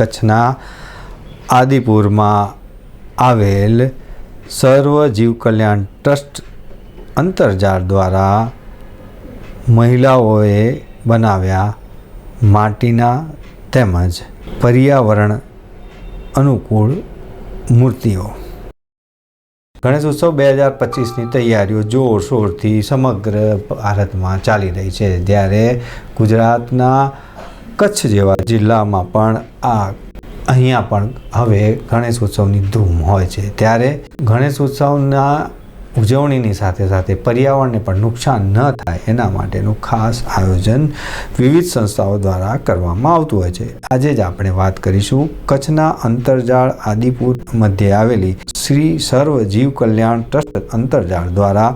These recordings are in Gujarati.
કચ્છના આદિપુરમાં આવેલ સર્વ જીવ કલ્યાણ ટ્રસ્ટ અંતરજાળ દ્વારા મહિલાઓએ બનાવ્યા માટીના તેમજ પર્યાવરણ અનુકૂળ મૂર્તિઓ. ગણેશ ઉત્સવ બે હજાર પચીસની તૈયારીઓ જોરશોરથી સમગ્ર ભારતમાં ચાલી રહી છે. જ્યારે ગુજરાતના કચ્છ જેવા જિલ્લામાં પણ આ અહીંયા પણ હવે ગણેશ ઉત્સવની ધૂમ હોય છે. ત્યારે ગણેશ ઉત્સવના ઉજવણીની સાથે સાથે પર્યાવરણને પણ નુકસાન ન થાય એના માટેનું ખાસ આયોજન વિવિધ સંસ્થાઓ દ્વારા કરવામાં આવતું હોય છે. આજે જ આપણે વાત કરીશું કચ્છના અંતરજાળ આદિપુર મધ્યે આવેલી શ્રી સર્વ જીવ કલ્યાણ ટ્રસ્ટ અંતરજાળ દ્વારા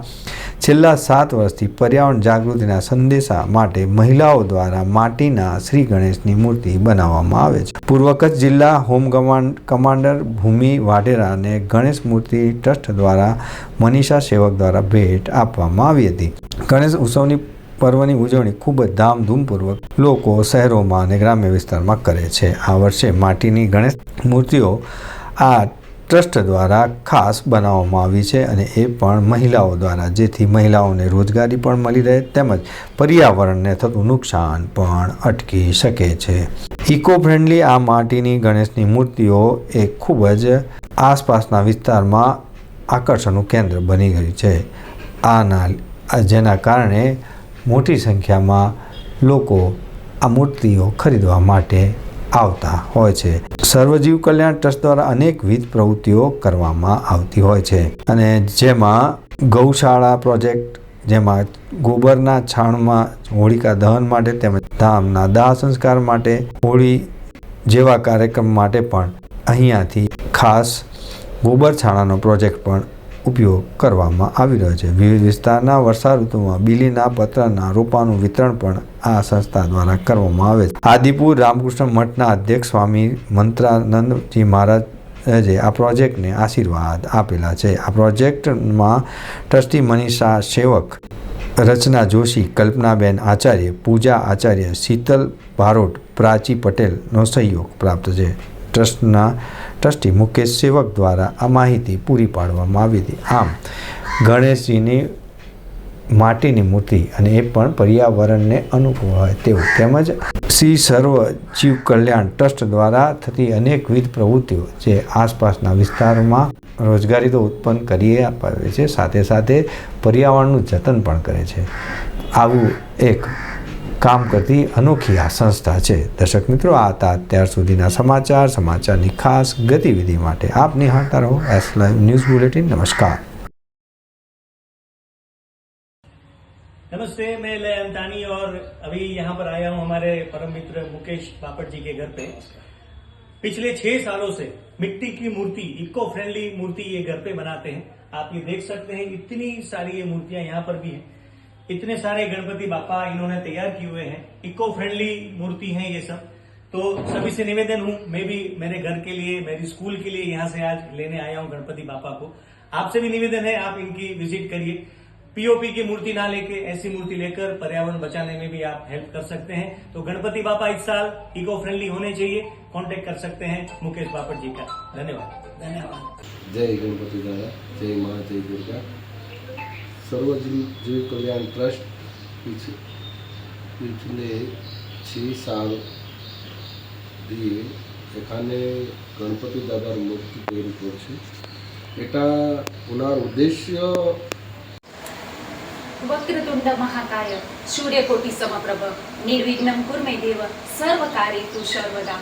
છેલ્લા સાત વર્ષથી પર્યાવરણ જાગૃતિના સંદેશા માટે મહિલાઓ દ્વારા માટીના શ્રી ગણેશની મૂર્તિ બનાવવામાં આવે છે. પૂર્વ કચ્છ જિલ્લા હોમ કમાન્ડ, કમાન્ડર ભૂમિ વાઢેરાને ગણેશ મૂર્તિ ટ્રસ્ટ દ્વારા મનીષા સેવક દ્વારા ભેટ આપવામાં આવી હતી. ગણેશ ઉત્સવની પર્વની ઉજવણી ખૂબ જ ધામધૂમપૂર્વક લોકો શહેરોમાં અને ગ્રામ્ય વિસ્તારમાં કરે છે. આ વર્ષે માટીની ગણેશ મૂર્તિઓ આ ટ્રસ્ટ દ્વારા ખાસ બનાવવામાં આવી છે અને એ પણ મહિલાઓ દ્વારા. જેથી મહિલાઓને રોજગારી પણ મળી રહે તેમજ પર્યાવરણને થતું નુકસાન પણ અટકી શકે છે. ઇકો ફ્રેન્ડલી આ માટીની ગણેશની મૂર્તિઓ એ ખૂબ જ આસપાસના વિસ્તારમાં આકર્ષણનું કેન્દ્ર બની ગયું છે. આના જેના કારણે મોટી સંખ્યામાં લોકો આ મૂર્તિઓ ખરીદવા માટે આવતા હોય છે. સર્વજીવ કલ્યાણ ટ્રસ્ટ દ્વારા અનેકવિધ પ્રવૃત્તિઓ કરવામાં આવતી હોય છે. અને જેમાં ગૌશાળા પ્રોજેક્ટ, જેમાં ગોબરના છાણમાં હોળિકા દહન માટે તેમજ ધામના દાહ સંસ્કાર માટે, હોળી જેવા કાર્યક્રમ માટે પણ અહીંયાથી ખાસ ગોબર છાણાનો પ્રોજેક્ટ પણ ઉપયોગ કરવામાં આવી રહ્યો છે. વિવિધ વિસ્તારના વર્ષા ઋતુમાં બીલીના પત્રના રોપાનું વિતરણ પણ આ સંસ્થા દ્વારા કરવામાં આવે છે. આદિપુર રામકૃષ્ણ મઠના અધ્યક્ષ સ્વામી મંત્રાનંદજી મહારાજે આ પ્રોજેક્ટને આશીર્વાદ આપેલા છે. આ પ્રોજેક્ટમાં ટ્રસ્ટી મનીષા સેવક, રચના જોશી, કલ્પનાબેન આચાર્ય, પૂજા આચાર્ય, શીતલ ભારોટ, પ્રાચી પટેલનો સહયોગ પ્રાપ્ત છે. ટ્રસ્ટના ટ્રસ્ટી મુકેશ સેવક દ્વારા આ માહિતી પૂરી પાડવામાં આવી હતી. આમ, ગણેશજીની માટીની મૂર્તિ અને એ પણ પર્યાવરણને અનુકૂળ હોય તેવું તેમજ શ્રી સર્વ જીવ કલ્યાણ ટ્રસ્ટ દ્વારા થતી અનેકવિધ પ્રવૃત્તિઓ જે આસપાસના વિસ્તારોમાં રોજગારી તો ઉત્પન્ન કરી અપાવે છે, સાથે સાથે પર્યાવરણનું જતન પણ કરે છે. આવું એક કામ કરતી અનોખી આ સંસ્થા છે દર્શક મિત્રો આ હતા અત્યાર સુધીના સમાચાર સમાચારની ખાસ ગતિવિધિ માટે આપ નિહાળતા રહો એસ લાઈવ ન્યૂઝ બુલેટિન નમસ્કાર नमस्ते मैं लय अंतानी और अभी यहाँ पर आया हूँ हमारे परम मित्र मुकेश बापट जी के घर पे पिछले छह सालों से मिट्टी की मूर्ति इको फ्रेंडली मूर्ति ये घर पे बनाते हैं आप ये देख सकते हैं इतनी सारी ये मूर्तियां यहाँ पर भी हैं इतने सारे गणपति बापा इन्होंने तैयार किए हुए हैं इको फ्रेंडली मूर्ति है ये सब। तो सभी से निवेदन हूँ, मैं भी, मेरे घर के लिए मेरी स्कूल के लिए यहाँ से आज लेने आया हूँ गणपति बापा को। आपसे भी निवेदन है, आप इनकी विज़िट करिए। पीओपी की मूर्ति ना लेके, ऐसी मूर्ति लेकर पर्यावरण बचाने में भी आप हेल्प कर सकते हैं। तो गणपति बापा इस साल इको फ्रेंडली होने चाहिए। कॉन्टेक्ट कर सकते हैं मुकेश बापट जी का। धन्यवाद। धन्यवाद। जय गणपति दादा, जय माँ, जय दुर्गा। સર્વજીવ જીવ કલ્યાણ ট্রাস্ট পিছলে ছ সাল দিয়ে এখানে গণপতি দাদার মূর্তি তৈরি করছে এটা ওনার વક્રતુંડ મહાકાય, સૂર્યકોટિ સમપ્રભ નિર્વિઘ્નમ કુર્મે દેવ, સર્વકારી તું સર્વદા.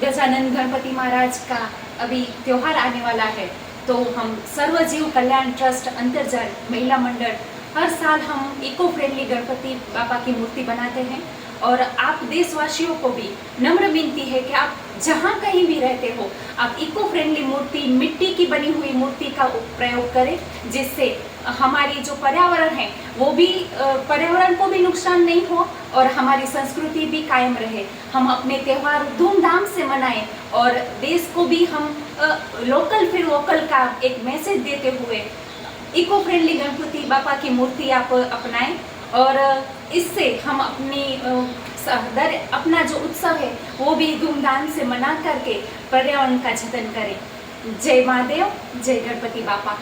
ગજાનંદ ગણપતિ મહારાજ કા અભી ત્યોહાર આને વાલા હૈ? तो हम सर्वजीव कल्याण ट्रस्ट अंतर्जाल महिला मंडल हर साल हम इको फ्रेंडली गणपति बाबा की मूर्ति बनाते हैं और आप देशवासियों को भी नम्र विनती है कि आप जहाँ कहीं भी रहते हो, आप इको फ्रेंडली मूर्ति, मिट्टी की बनी हुई मूर्ति का प्रयोग करें, जिससे हमारी जो पर्यावरण है, वो भी पर्यावरण को भी नुकसान नहीं हो और हमारी संस्कृति भी कायम रहे। हम अपने त्यौहार धूमधाम से मनाएँ और देश को भी हम लोकल फिर वोकल का एक मैसेज देते हुए इको फ्रेंडली गणपति बापा की मूर्ति आप अपनाएँ। और इससे हम अपनी दर अपना जो उत्सव है, वो भी धूमधाम से मना करके पर्यावरण का जतन करें। जय महादेव, जय गणपति बापा।